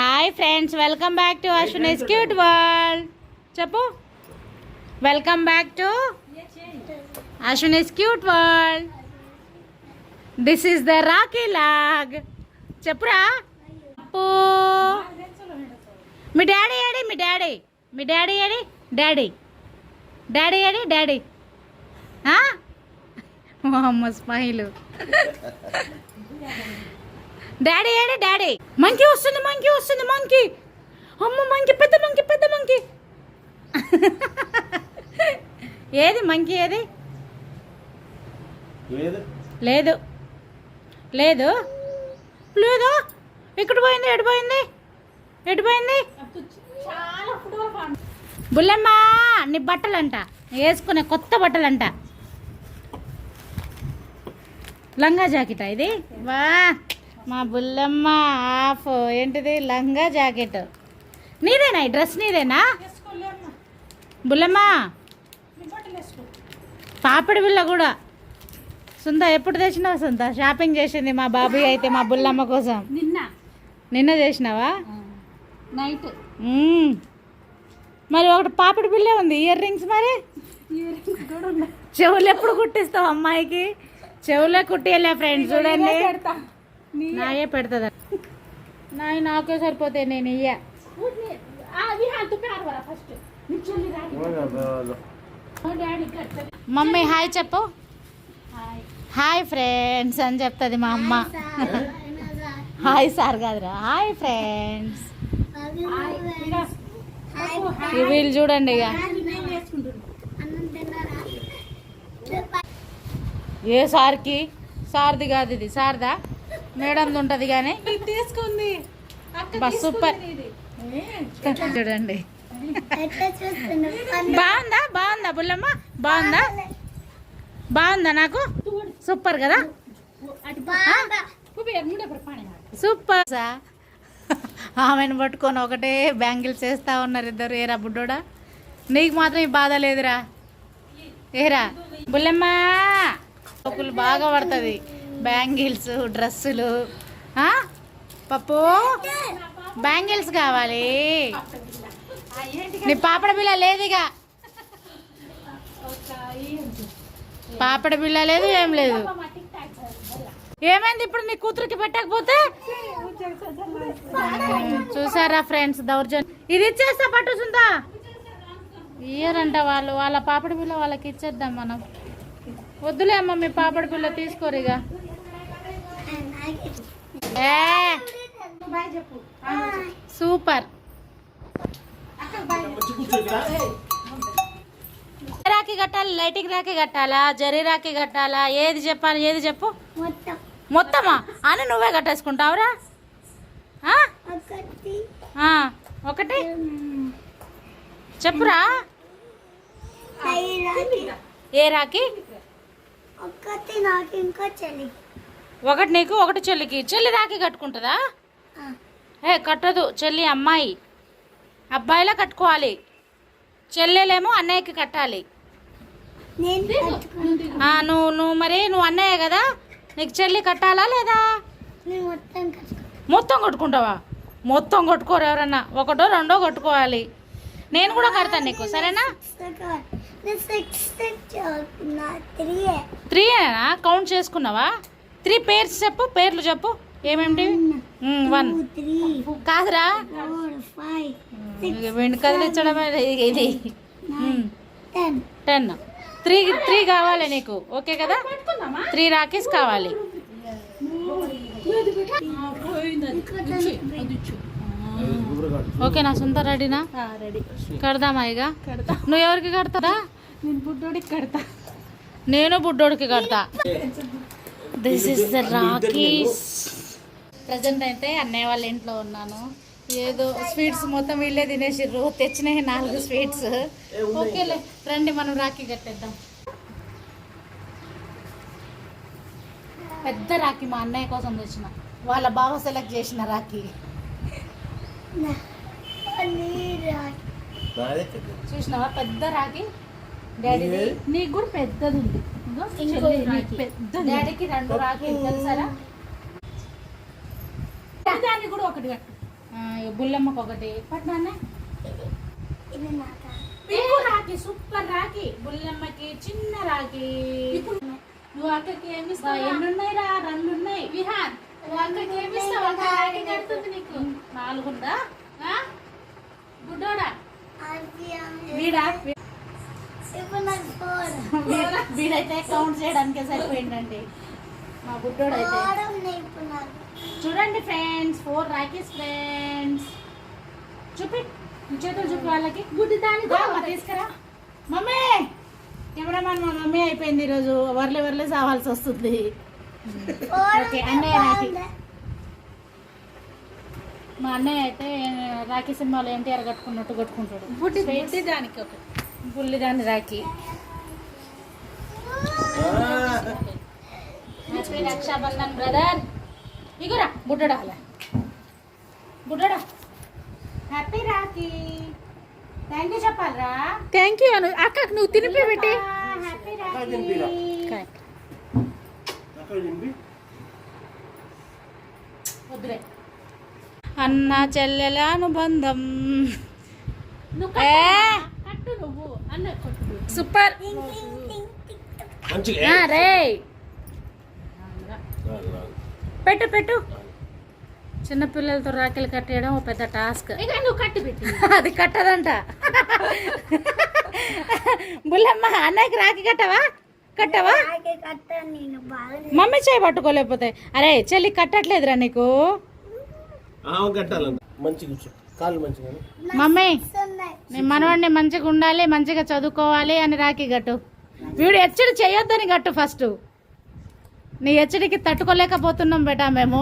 Hi friends welcome back to Ashwini's cute world చెప్పు. Welcome back to Ashwini's cute world this is the rakhi vlog చెప్పురా. అప్పు మీ daddy ఏడి? మీ daddy. మీ డాడీ ఏడి? డాడీ. డాడీ ఏడి? డాడీ? మా అమ్మ స్మైలు. డాడీ ఏడి? డాడీ. మంకీ వస్తుంది మంకీ వస్తుంది మంకీ అమ్మ మంకీ పెద్ద మంకీ పెద్ద మంకీ ఏది మంకీ ఏది? లేదు. లేదు. లేదు. ఇక్కడ పోయింది ఎటు పోయింది? ఎటు పోయింది? బుల్లమ్మ నీ బట్టలంట. వేసుకునే కొత్త బట్టలంట. లంగా జాకెట్ ఇది? వా. మా బుల్లమ్మ ఆఫ్. ఏంటిది? లంగా జాకెట్. నీదేనా ఈ డ్రెస్ నీదేనా? బుల్లమ్మ. పాపిడి బిల్ల కూడా. సుంద ఎప్పుడు తెచ్చినావు సుంద? షాపింగ్ చేసింది మా బాబు అయితే మా బుల్లమ్మ కోసం. నిన్న. నిన్న చేసినావా నైట్. మరి ఒకటి పాపిడి బిల్లే ఉంది. ఇయర్ రింగ్స్ మరి? చెవులు ఎప్పుడు కుట్టిస్తావు అమ్మాయికి? చెవులే కుట్టియలే ఫ్రెండ్స్ చూడండి. నాయే పెడుతుంది. నాయి నాకే సరిపోతాయి నేను ఇయ్య. మమ్మీ హాయ్ చెప్పు. హాయ్. హాయ్ ఫ్రెండ్స్ అని చెప్తుంది మా అమ్మ. హాయ్ సార్ కాదురా. Hi friends. వీళ్ళు చూడండి ఇక. ఏ సార్కి? సార్ది కాదు ఇది. సార్దా? మేడంది ఉంటుంది కానీ ఇది తీసుకుంది. సూపర్. చూడండి. బాగుందా? బాగుందా బుల్లమ్మ? బాగుందా? బాగుందా నాకు? సూపర్ కదా? ముండే సూపర్. సా. ఆమెను పట్టుకొని ఒకటే బ్యాంగిల్స్ వేస్తా ఉన్నారు ఇద్దరు. ఏరా బుడ్డోడా? నీకు మాత్రం ఈ బాధ లేదురా. ఏరా? బుల్లమ్మ! ఒకళ్ళు బాగా పడుతుంది. బ్యాంగిల్స్ డ్రెస్సులు పప్పు? బ్యాంగిల్స్ కావాలి. నీ పాపడ బిల్ల లేదుగా. పాపడ బిల్ల లేదు ఏం లేదు. ఏమైంది ఇప్పుడు నీ కూతురికి పెట్టకపోతే? చూసారా ఫ్రెండ్స్ దౌర్జన్యం. ఇది ఇచ్చేస్తా పట్టు సుందా. ఇయ్యరంట వాళ్ళు వాళ్ళ పాపడి పిల్ల వాళ్ళకి ఇచ్చేద్దాం మనం. వద్దులే అమ్మ మీ పాపడి పిల్ల తీసుకోరు ఇక సూపర్. రాఖీ కట్టాలి లైటింగ్ రాఖీ కట్టాలా జరీ రాఖీ కట్టాలా ఏది చెప్పాలి ఏది చెప్పు? మొత్తం. మొత్తమా? అని నువ్వే కట్టేసుకుంటావురా? ఆ? ఒకటి. ఆ, ఒకటి? చెప్పురా. ఏ రాకి ఒకటి నాకు ఇంకో చెల్లి. ఒకటి నీకు ఒకటి చెల్లికి. చెల్లి రాకి కట్టుకుంటుందా? ఏ కట్టదు. చెల్లి అమ్మాయి. అబ్బాయిలా కట్టుకోవాలి. చెల్లెలేమో అన్నయ్యకి కట్టాలి. నేను కట్టుకుంటా. ఆ, నువ్వు నువ్వు మరి నువ్వు అన్నయ్య కదా? నీకు చెల్లి కట్టాలా లేదా? మొత్తం కట్టుకుంటా. మొత్తం కొట్టుకుంటావా? మొత్తం కొట్టుకోరు ఎవరన్నా. ఒకటో రెండో కొట్టుకోవాలి. నేను కూడా కడతాను నీకు. సరేనా? త్రీ కౌంట్ చేసుకున్నావా? త్రీ పేర్స్ చెప్పు పేర్లు చెప్పు. ఏమేమిటివి మ్, వన్ కాదురా. వెండి కదిలించడమే ఇది టెన్ త్రీ త్రీ కావాలి నీకు. ఓకే కదా? త్రీ రాకీస్ కావాలి. ఓకే నా సొంత రెడీనా? రెడీ. కడదామా ఇక? కడతా. నువ్వు ఎవరికి కడతారా నేను బుడ్డోడికి కడతా. నేను బుడ్డోడికి కడతా. This is the rakhis present అయితే అన్నయ్య వాళ్ళ ఇంట్లో ఉన్నాను. ఏదో స్వీట్స్ మొత్తం వీళ్ళే తినేసిర్రు. తెచ్చినాయి నాలుగు స్వీట్స్. ఓకేలే రండి మనం రాఖీ కట్టేద్దాం. పెద్ద రాఖీ మా అన్నయ్య కోసం తెచ్చిన. వాళ్ళ బావ సెలెక్ట్ చేసిన రాఖీ. చూసినావా? పెద్ద రాఖీ. డాడీది నీకు కూడా పెద్దది ఉంది డాడీకి రెండు రాఖీ తెలుసారా? దాన్ని కూడా ఒకటి కట్టు. బుల్లమ్మకి ఒకటి. పట్నాన్న ఇది నాక? Pink rakhi super rakhi. బుల్లమ్మకి చిన్న రాఖీ. నువ్వు అక్కకి ఏమి ఇస్తావు? ఎన్ని ఉన్నాయి రా? రెండు ఉన్నాయి విహాన్ నువ్వు అక్కకి ఏమి ఇస్తావు? అక్క రాఖీ కడుతుంది నీకు. నాలుగుందా? ఆ? గుడ్డోడా? వీడా ఇప్పుడు నాకు ఫోర్ వీడ- వీడైతే కౌంట్ చేయడానికే సరిపోయిందండి. మా ఇప్పుడు నాకు. చూడండి ఫ్రెండ్స్ ఫోర్ రాఖీస్ ఫ్రెండ్స్ చూపి. నీ చేతులు చూపి వాళ్ళకి. గుడ్డి దాని తీసుకురా. మమ్మీ! కెమెరామాన్ మా మమ్మీ అయిపోయింది ఈరోజు. వర్లే వర్లే సావాల్సి వస్తుంది. ఓకే అన్నయ్య రాఖీ. మా అన్నయ్య అయితే రాఖీ సినిమాలో ఎన్టీఆర్ కట్టుకున్నట్టు కట్టుకుంటాడు. దానికి ఒక బుల్లి దాని Rakhi. Happy Raksha Bandhan brother. ఇగురా బుడ్డడా అలా. బుడ్డడా. హ్యాపీ రాఖీ. థ్యాంక్ యూ చెప్పాలరా? థ్యాంక్ యూ అను. అక్కకు నువ్వు తినిపి పెట్టి హ్యాపీ తినిపిరా. రాఖీ వద్దులే. అన్న చెల్లెల అనుబంధం. ఏ కట్టు నువ్వు అన్న కొట్టు సూపర్. రే. పెట్టు పెట్టు. చిన్నపిల్లలతో రాఖీలు కట్టేయడం ఒక పెద్ద టాస్క్. అది కట్టదంట. బుల్లమ్మ అన్నయ్యకి రాఖీ కట్టవా? కట్టవా? మమ్మీ చేయి పట్టుకోలేకపోతే. అరే చెల్లి కట్టట్లేదురా నీకు? మంచి కూర్చో కాళ్ళు మంచిగా మమ్మీ ఉన్నాయి నీ మనవాడిని మంచిగా ఉండాలి మంచిగా చదువుకోవాలి అని రాఖీ కట్టు. వీడు ఎచ్చడి చేయొద్దని కట్టు ఫస్ట్. నీ ఎచ్చడికి తట్టుకోలేకపోతున్నాం బేటా మేము.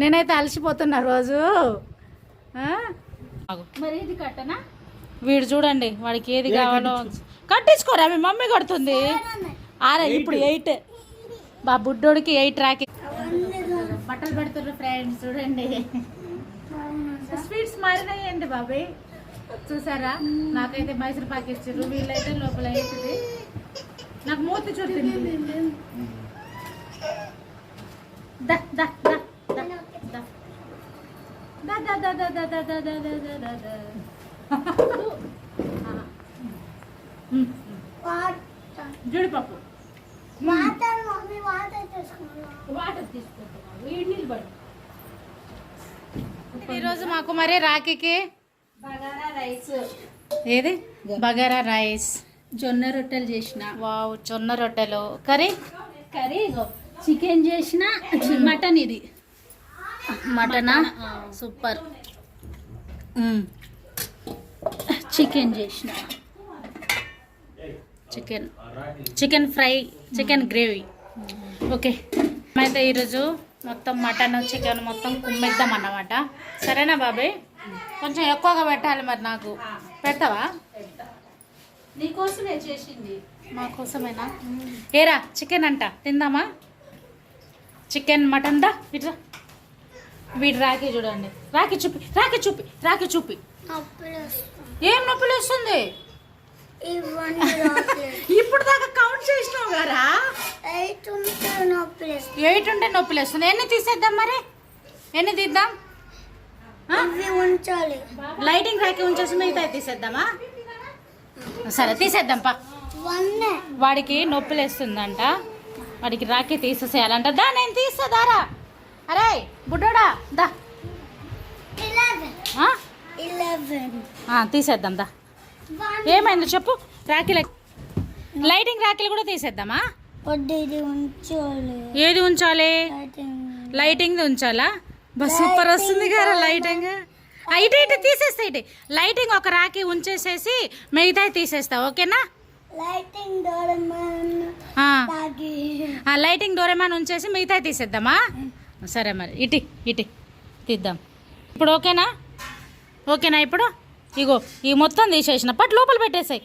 నేనైతే అలసిపోతున్నా రోజు. ఆ? మరి ఇది కట్టనా? వీడు చూడండి వాడికి ఏది కావాలో కట్టించుకోరా మీ మమ్మీ కడుతుంది. ఆరే ఇప్పుడు ఎయిట్. బా బుడ్డోడికి ఎయిట్ రాకి బట్టలు పెడుతున్నారు ఫ్రెండ్స్ చూడండి. స్వీట్స్ మరిదయ్యండి బాబాయ్ చూసారా నాకైతే మైసూర్ పాక్ ఇచ్చారు వీళ్ళైతే లోపల అవుతుంది నాకు మూతి చూడండి జుడిపప్పు వాటర్ వాటర్ తీసుకుంటున్నాను వేడి పడు ఈరోజు మాకు మరి రాఖీకి బగారా రైస్. ఏది? బగారా రైస్. జొన్న రొట్టెలు చేసిన. వావ్ జొన్న రొట్టెలు. కర్రీ? కర్రీ చికెన్ చేసిన మటన్ ఇది. మటనా? సూపర్. చికెన్ చేసిన. Chicken. Chicken fry chicken gravy. Okay. అయితే ఈరోజు మొత్తం మటన్ చికెన్ మొత్తం కుమ్మిద్దాం అన్నమాట. సరేనా బాబాయ్ కొంచెం ఎక్కువగా పెట్టాలి మరి నాకు. పెడతావా? నీకోసమే చేసింది. మా కోసమేనా? ఏరా చికెన్ అంట. తిందామా? చికెన్ మటన్ దా? ఇట్రా వీడు రాకి చూడండి. రాకి చూపి రాకి చూపి రాకి చూపి. ఏం నొప్పులు వస్తుంది ఇప్పుడు దాకా కౌంట్ చేసినావు కదా? ఎయిట్ ఉంటే నొప్పులు వస్తుంది ఎన్ని తీసేద్దాం మరి? ఎన్ని తీద్దాం? ఉంచాలి. లైటింగ్ రాకి ఉంచేసి మిగతా తీసేద్దామా? సరే తీసేద్దాం పా. వాడికి నొప్పులు వేస్తుందంట వాడికి రాఖీ తీసేసేయాలంట. దా నేను తీసేదారా అరే బుడ్డోడా దా. తీసేద్దాం దా. ఏమైంది చెప్పు. రాఖీల లైటింగ్ రాఖీలు కూడా తీసేద్దామా? ఏది ఉంచాలి? లైటింగ్. ఉంచాలా? బస్ సూపర్ వస్తుంది కదా లైటింగ్. ఆ, ఇటు ఇటు తీసేస్తా ఇటు. లైటింగ్ ఒక రాఖీ ఉంచేసేసి మిగతాయి తీసేస్తా ఓకేనా? లైటింగ్ డోరమాన్ ఉంచేసి మిగతాయి తీసేద్దామా? సరే మరి ఇటు ఇటు తీద్దాం. ఇప్పుడు ఓకేనా? ఓకేనా ఇప్పుడు? ఇగో ఈ మొత్తం తీసేసిన. పట్టు లోపల పెట్టేసాయి.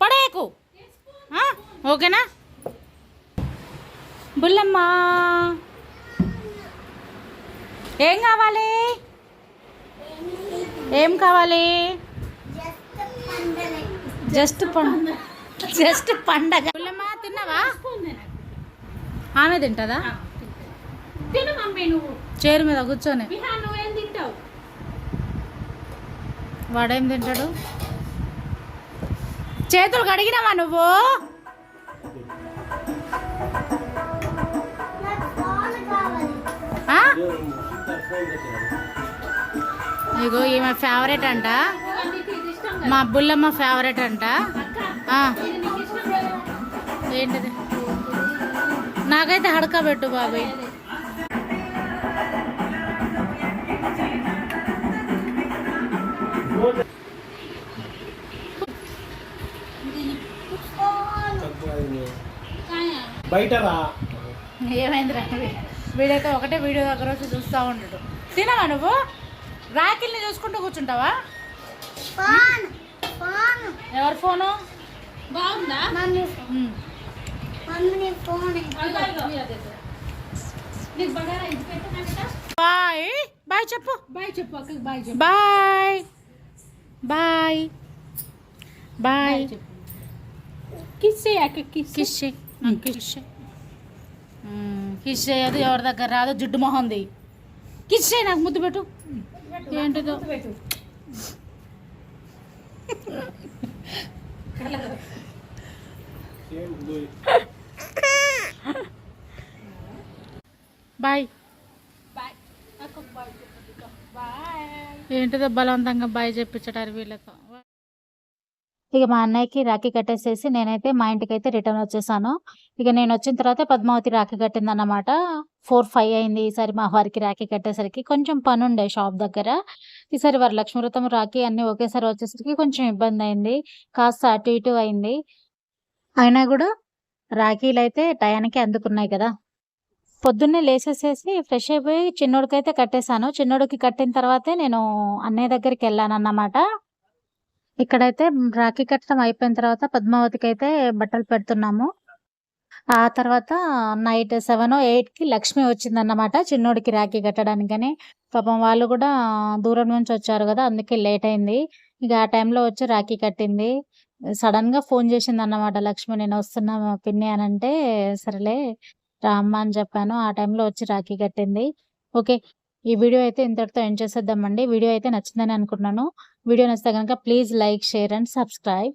పడేయకు ఓకేనా? బుల్లమ్మా. ఏం కావాలి? ఏం కావాలి? జస్ట్ పండలే జస్ట్ పండుగ. బుల్లమ్మా తిన్నావా? ఆమె తింటుందా? తిను మమ్మీ నువ్వు. చైర్ మీద కూర్చొని. విహా నువ్వేం తింటావు? వాడేం తింటాడు? చేతులు కడిగినావా నువ్వు? ఇగో ఈమె ఫేవరెట్ అంట. మా బుల్లమ్మ ఫేవరెట్ అంట. ఏంటిది? నాకైతే హడక పెట్టు బాబాయ్. బయట రా. ఏమైందిరా? వీడైతే ఒకటే వీడియో దగ్గర వచ్చి చూస్తూ ఉంటాడు తినవా నువ్వు? రాకిల్ని చూసుకుంటూ కూర్చుంటావా? Phone phone. ఎవరి ఫోను? బాగుందా? బాయ్. బాయ్ చెప్పు. బాయ్ చెప్పు అక్కకి బాయ్ చెప్పు. బాయ్. బాయ్. కిస్ చేయి అక్క కిస్ కిస్ చేయి. కిస్ చేయి. కిస్ చేయదు ఎవరి దగ్గర రాదు? జిడ్డు మొహంది కిస్ చేయి నాకు ముద్దు పెట్టు. ఏంటిదో. బాయ్. ఏంటిదో బలవంతంగా బాయ్ చెప్పించడారు వీళ్ళతో ఇక మా అన్నయ్యకి రాఖీ కట్టేసేసి నేనైతే మా ఇంటికి అయితే రిటర్న్ వచ్చేసాను. ఇక నేను వచ్చిన తర్వాత పద్మావతి రాఖీ కట్టిందన్నమాట. ఫోర్ ఫైవ్ అయింది ఈసారి మా వారికి రాఖీ కట్టేసరికి. కొంచెం పని ఉండే షాప్ దగ్గర. ఈసారి వారి లక్ష్మీ వ్రతం రాఖీ అన్ని ఒకేసారి వచ్చేసరికి కొంచెం ఇబ్బంది అయింది కాస్త అటు ఇటు అయింది. అయినా కూడా రాఖీలు అయితే టయానికి అందుకున్నాయి కదా. పొద్దున్నే లేచేసేసి ఫ్రెష్ అయిపోయి చిన్నోడికి అయితే కట్టేశాను. చిన్నోడికి కట్టిన తర్వాతే నేను అన్నయ్య దగ్గరికి వెళ్ళాను అన్నమాట ఇక్కడైతే రాఖీ కట్టడం అయిపోయిన తర్వాత పద్మావతికి అయితే బట్టలు పెడుతున్నాము. ఆ తర్వాత నైట్ సెవెన్ ఎయిట్కి లక్ష్మి వచ్చిందన్నమాట చిన్నోడికి రాఖీ కట్టడానికని. పాపం వాళ్ళు కూడా దూరం నుంచి వచ్చారు కదా అందుకే లేట్ అయింది. ఇక ఆ టైంలో వచ్చి రాఖీ కట్టింది. సడన్గా ఫోన్ చేసింది అన్నమాట లక్ష్మి నేను వస్తున్నా పిన్ని అని అంటే సరేలే రామ్మ అని చెప్పాను. ఆ టైంలో వచ్చి రాఖీ కట్టింది. ఓకే ఈ వీడియో అయితే ఇంతటితో ఎండ్ చేసేద్దామండి. వీడియో అయితే నచ్చిందని అనుకున్నాను. వీడియో నచ్చితే కనుక please like share and subscribe.